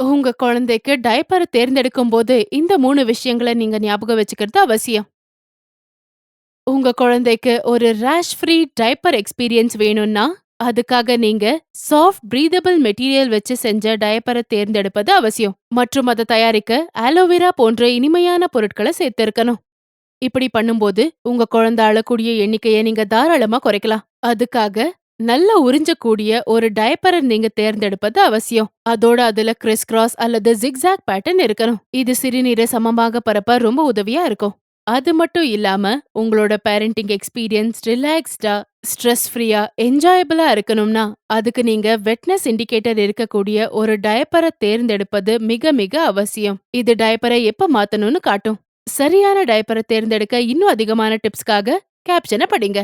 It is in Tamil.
உங்க குழந்தைக்கு டயப்பர தேர்ந்தெடுக்கும்போது, இந்த 3 விஷயங்கள நீங்க ஞாபகம் வச்சுக்கிறது அவசியம். உங்க குழந்தைக்கு ஒரு ராஷ் ஃப்ரீ டயப்பர் எக்ஸ்பீரியன்ஸ் வேணும்னா, அதுக்காக நீங்க சாஃப்ட் பிரீதபிள் மெட்டீரியல் வச்சு செஞ்ச டயப்பர தேர்ந்தெடுப்பது அவசியம். மற்றும் அத தயாரிக்க ஆலோவேரா போன்ற இனிமையான பொருட்கள சேர்த்திருக்கணும். இப்படி பண்ணும்போது, உங்க குழந்தை அழக்கூடிய எண்ணிக்கைய நீங்க தாராளமா குறைக்கலாம். அதுக்காக நல்லா உறிஞ்சக்கூடிய ஒரு டயப்பரை நீங்க தேர்ந்தெடுப்பது அவசியம். அதோட அதுல கிறிஸ் கிராஸ் அல்லது ஜிக்ஸாக் பேட்டர்ன் இருக்கணும். இது சிறுநீரை சமமாக பரப்ப ரொம்ப உதவியா இருக்கும். அது மட்டும் இல்லாம, உங்களோட பேரண்டிங் எக்ஸ்பீரியன்ஸ் ரிலாக்ஸ்டா, ஸ்ட்ரெஸ் ஃப்ரீயா, என்ஜாயபிளா இருக்கணும்னா, அதுக்கு நீங்க வெட்னஸ் இண்டிகேட்டர் இருக்கக்கூடிய ஒரு டயப்பர தேர்ந்தெடுப்பது மிக மிக அவசியம். இது டயப்பரை எப்ப மாத்தணும்னு காட்டும். சரியான டயப்பர தேர்ந்தெடுக்க இன்னும் அதிகமான டிப்ஸ்க்காக கேப்ஷன படிங்க.